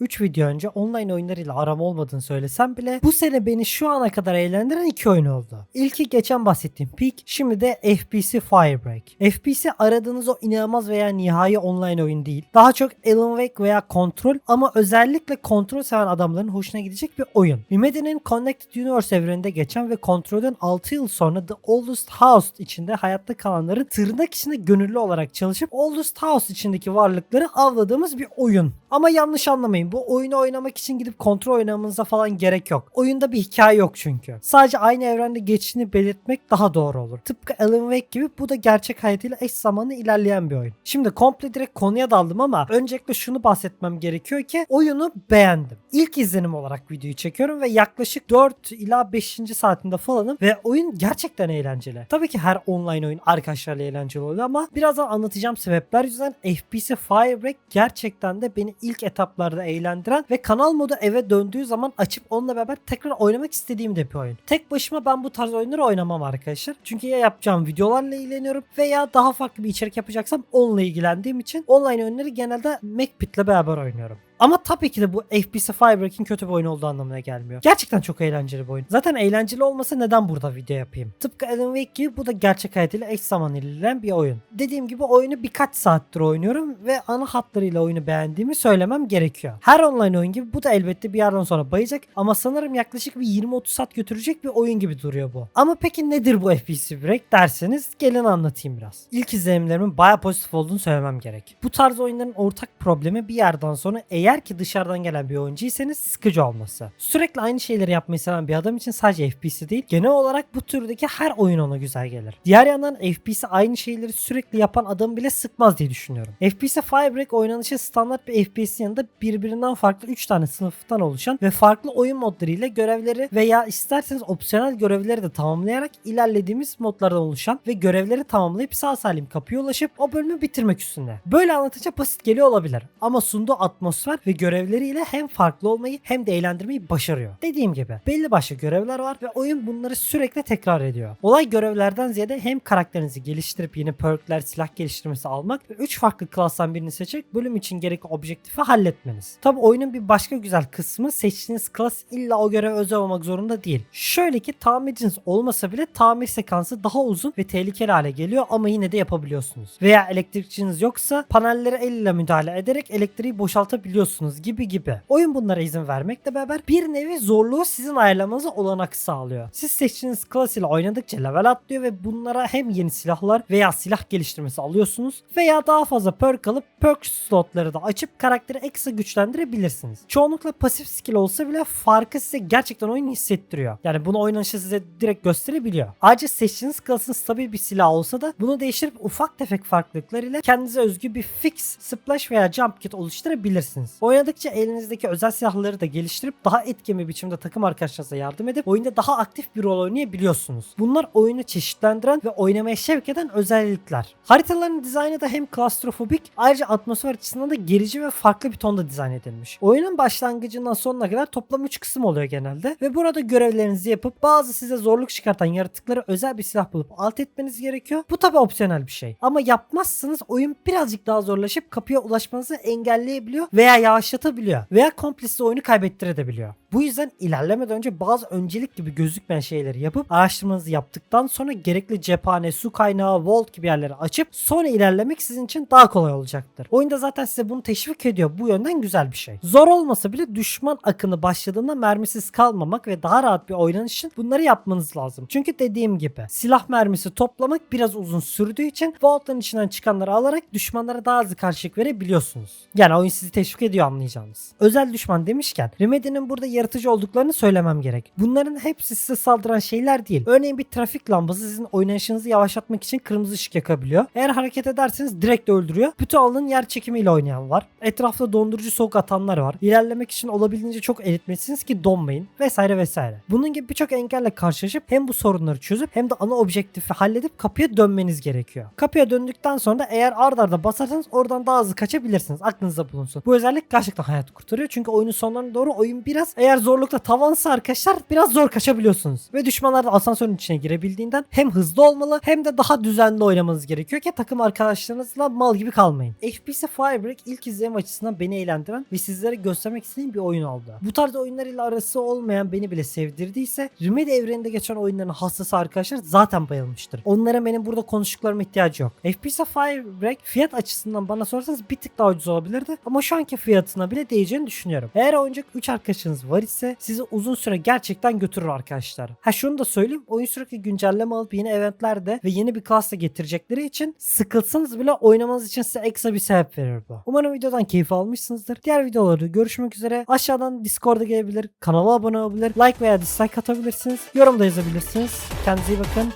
3 video önce online oyunlarıyla aram olmadığını söylesem bile bu sene beni şu ana kadar eğlendiren iki oyun oldu. İlki geçen bahsettiğim Peak, şimdi de FPC Firebreak. FPC aradığınız o inanılmaz veya nihai online oyun değil. Daha çok Alan Wake veya Control ama özellikle Control seven adamların hoşuna gidecek bir oyun. Remedy'nin Connected Universe evreninde geçen ve Control'den 6 yıl sonra The Oldest House içinde hayatta kalanların tırnak içinde gönüllü olarak çalışıp Oldest House içindeki varlıkları avladığımız bir oyun. Ama yanlış anlamayın bu oyunu oynamak için gidip kontrol oynamanıza falan gerek yok. Oyunda bir hikaye yok çünkü. Sadece aynı evrende geçtiğini belirtmek daha doğru olur. Tıpkı Alan Wake gibi bu da gerçek hayatıyla eş zamanlı ilerleyen bir oyun. Şimdi komple direkt konuya daldım ama öncelikle şunu bahsetmem gerekiyor ki oyunu beğendim. İlk izlenim olarak videoyu çekiyorum ve yaklaşık 4 ila 5. saatinde falanım ve oyun gerçekten eğlenceli. Tabii ki her online oyun arkadaşlarla eğlenceli oluyor ama birazdan anlatacağım sebepler yüzünden FPC Firebreak gerçekten de beni ilk etaplarda eğlendiren ve kanal modu eve döndüğü zaman açıp onunla beraber tekrar oynamak istediğim de bir oyun. Tek başıma ben bu tarz oyunları oynamam arkadaşlar. Çünkü ya yapacağım videolarla ilgileniyorum veya daha farklı bir içerik yapacaksam onunla ilgilendiğim için online oyunları genelde MacPit'le beraber oynuyorum. Ama tabii ki de bu FPC Firebreak'in kötü bir oyun olduğu anlamına gelmiyor. Gerçekten çok eğlenceli bir oyun. Zaten eğlenceli olmasa neden burada video yapayım? Tıpkı Alan Wake gibi bu da gerçek hayatıyla eş zamanlı ilerleyen bir oyun. Dediğim gibi oyunu birkaç saattir oynuyorum ve ana hatlarıyla oyunu beğendiğimi söylemem gerekiyor. Her online oyun gibi bu da elbette bir yerden sonra bayacak ama sanırım yaklaşık bir 20-30 saat götürecek bir oyun gibi duruyor bu. Ama peki nedir bu FPC Break derseniz gelin anlatayım biraz. İlk izlenimlerimin baya pozitif olduğunu söylemem gerek. Bu tarz oyunların ortak problemi bir yerden sonra eğer ki dışarıdan gelen bir oyuncuysanız sıkıcı olması. Sürekli aynı şeyleri yapmayı seven bir adam için sadece FPS değil genel olarak bu türdeki her oyun ona güzel gelir. Diğer yandan FPS aynı şeyleri sürekli yapan adamı bile sıkmaz diye düşünüyorum. FPS Firebreak oynanışı standart bir FPS'in yanında birbirinden farklı 3 tane sınıftan oluşan ve farklı oyun modları ile görevleri veya isterseniz opsiyonel görevleri de tamamlayarak ilerlediğimiz modlardan oluşan ve görevleri tamamlayıp sağ salim kapıya ulaşıp o bölümü bitirmek üstünde. Böyle anlatınca basit geliyor olabilir ama sunduğu atmosfer ve görevleriyle hem farklı olmayı hem de eğlendirmeyi başarıyor. Dediğim gibi belli başlı görevler var ve oyun bunları sürekli tekrar ediyor. Olay görevlerden ziyade hem karakterinizi geliştirip yeni perkler, silah geliştirmesi almak ve 3 farklı klastan birini seçerek bölüm için gerekli objektifi halletmeniz. Tabi oyunun bir başka güzel kısmı seçtiğiniz klas illa o göreve özel olmak zorunda değil. Şöyle ki tamirciniz olmasa bile tamir sekansı daha uzun ve tehlikeli hale geliyor ama yine de yapabiliyorsunuz. Veya elektrikçiniz yoksa panellere el ile müdahale ederek elektriği boşaltabiliyorsunuz gibi gibi. Oyun bunlara izin vermekle beraber bir nevi zorluğu sizin ayarlamanıza olanak sağlıyor. Siz seçtiğiniz klas ile oynadıkça level atlıyor ve bunlara hem yeni silahlar veya silah geliştirmesi alıyorsunuz veya daha fazla perk alıp perk slotları da açıp karakteri ekstra güçlendirebilirsiniz. Çoğunlukla pasif skill olsa bile farkı size gerçekten oyun hissettiriyor. Yani bunu oynanışı size direkt gösterebiliyor. Ayrıca seçtiğiniz klasın stabil bir silah olsa da bunu değiştirip ufak tefek farklılıklar ile kendinize özgü bir fix, splash veya jump kit oluşturabilirsiniz. Oynadıkça elinizdeki özel silahları da geliştirip daha etkin bir biçimde takım arkadaşlarınıza yardım edip oyunda daha aktif bir rol oynayabiliyorsunuz. Bunlar oyunu çeşitlendiren ve oynamaya şevk eden özellikler. Haritaların dizaynı da hem klastrofobik ayrıca atmosfer açısından da gerici ve farklı bir tonda dizayn edilmiş. Oyunun başlangıcından sonuna kadar toplam 3 kısım oluyor genelde ve burada görevlerinizi yapıp bazı size zorluk çıkartan yaratıkları özel bir silah bulup alt etmeniz gerekiyor. Bu tabi opsiyonel bir şey. Ama yapmazsanız oyun birazcık daha zorlaşıp kapıya ulaşmanızı engelleyebiliyor veya yavaşlatabiliyor veya komple size oyunu kaybettirebiliyor. Bu yüzden ilerlemeden önce bazı öncelik gibi gözükmeyen şeyleri yapıp araştırmanızı yaptıktan sonra gerekli cephane, su kaynağı, vault gibi yerleri açıp sonra ilerlemek sizin için daha kolay olacaktır. Oyunda zaten size bunu teşvik ediyor. Bu yönden güzel bir şey. Zor olmasa bile düşman akını başladığında mermisiz kalmamak ve daha rahat bir oynanış için bunları yapmanız lazım. Çünkü dediğim gibi silah mermisi toplamak biraz uzun sürdüğü için vaultların içinden çıkanları alarak düşmanlara daha hızlı karşılık verebiliyorsunuz. Yani oyun sizi teşvik ediyor anlayacağınız. Özel düşman demişken Remedy'nin burada yaratıcı olduklarını söylemem gerek. Bunların hepsi size saldıran şeyler değil. Örneğin bir trafik lambası sizin oynayışınızı yavaşlatmak için kırmızı ışık yakabiliyor. Eğer hareket ederseniz direkt öldürüyor. Bütün alanın yer çekimiyle oynayan var. Etrafta dondurucu soğuk atanlar var. İlerlemek için olabildiğince çok eritmelisiniz ki donmayın vesaire vesaire. Bunun gibi birçok engelle karşılaşıp hem bu sorunları çözüp hem de ana objektifi halledip kapıya dönmeniz gerekiyor. Kapıya döndükten sonra da eğer ard arda basarsanız oradan daha hızlı kaçabilirsiniz. Aklınızda bulunsun. Bu özellik gerçekten hayat kurtarıyor. Çünkü oyunun sonlarına doğru oyun biraz eğer zorlukla tavansa arkadaşlar biraz zor kaçabiliyorsunuz. Ve düşmanlar da asansörün içine girebildiğinden hem hızlı olmalı hem de daha düzenli oynamanız gerekiyor ki takım arkadaşlarınızla mal gibi kalmayın. FPS Firebreak ilk izleme açısından beni eğlendiren ve sizlere göstermek istediğim bir oyun oldu. Bu tarz oyunlar ile arası olmayan beni bile sevdirdiyse Remedy evreninde geçen oyunların hastası arkadaşlar zaten bayılmıştır. Onlara benim burada konuştuklarıma ihtiyacı yok. FPS Firebreak fiyat açısından bana sorarsanız bir tık daha ucuz olabilirdi ama şu anki fiyatına bile değeceğini düşünüyorum. Eğer oynayacak 3 arkadaşınız var ise sizi uzun süre gerçekten götürür arkadaşlar. Ha şunu da söyleyeyim oyun sürekli güncelleme alıp yeni eventlerde ve yeni bir class'la getirecekleri için sıkılsanız bile oynamanız için size ekstra bir sebep verir bu. Umarım videodan keyif almışsınızdır. Diğer videolarda görüşmek üzere. Aşağıdan Discord'a gelebilir, kanala abone olabilir, like veya dislike atabilirsiniz. Yorum da yazabilirsiniz. Kendinize iyi bakın.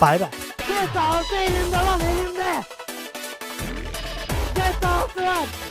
Bay bay. Get altı elimde lan elimde. Get altı lan.